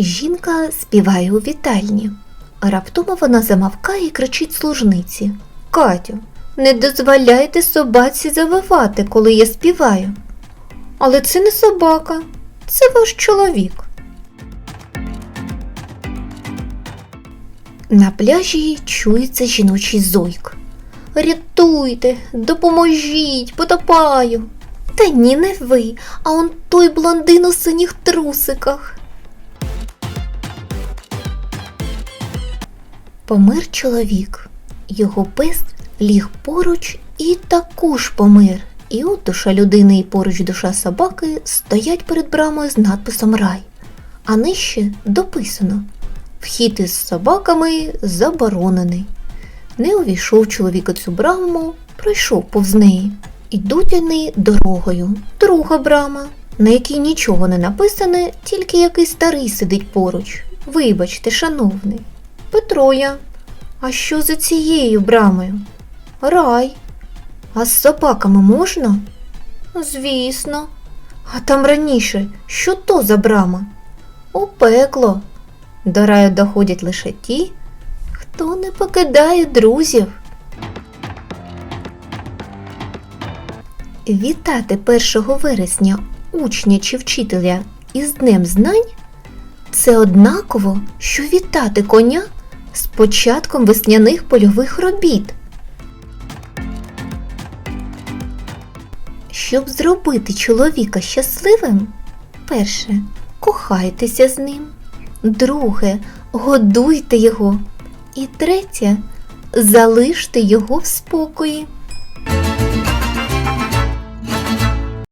Жінка співає у вітальні. Раптомо вона замовкає і кричить служниці. Катю, не дозволяйте собаці завивати, коли я співаю. Але це не собака, це ваш чоловік. На пляжі чується жіночий зойк. Рятуйте, допоможіть, потопаю. Та ні, не ви, а он той блондин у синіх трусиках. Помер чоловік. Його пес ліг поруч і також помер. І от душа людини і поруч душа собаки стоять перед брамою з надписом Рай. А нижче дописано Вхід із собаками заборонений. Не увійшов чоловік у цю браму, пройшов повз неї. Ідуть вони дорогою. Друга брама, на якій нічого не написане, тільки якийсь старий сидить поруч. Вибачте, шановний. Петро я. А що за цією брамою? Рай. А з собаками можна? Звісно. А там раніше, що то за брама? У пекло. До раю доходять лише ті, хто не покидає друзів. Вітати 1 вересня учня чи вчителя із Днем Знань це однаково, що вітати коня з початком весняних польових робіт. Щоб зробити чоловіка щасливим, перше кохайтеся з ним, друге годуйте його, і третє залиште його в спокої.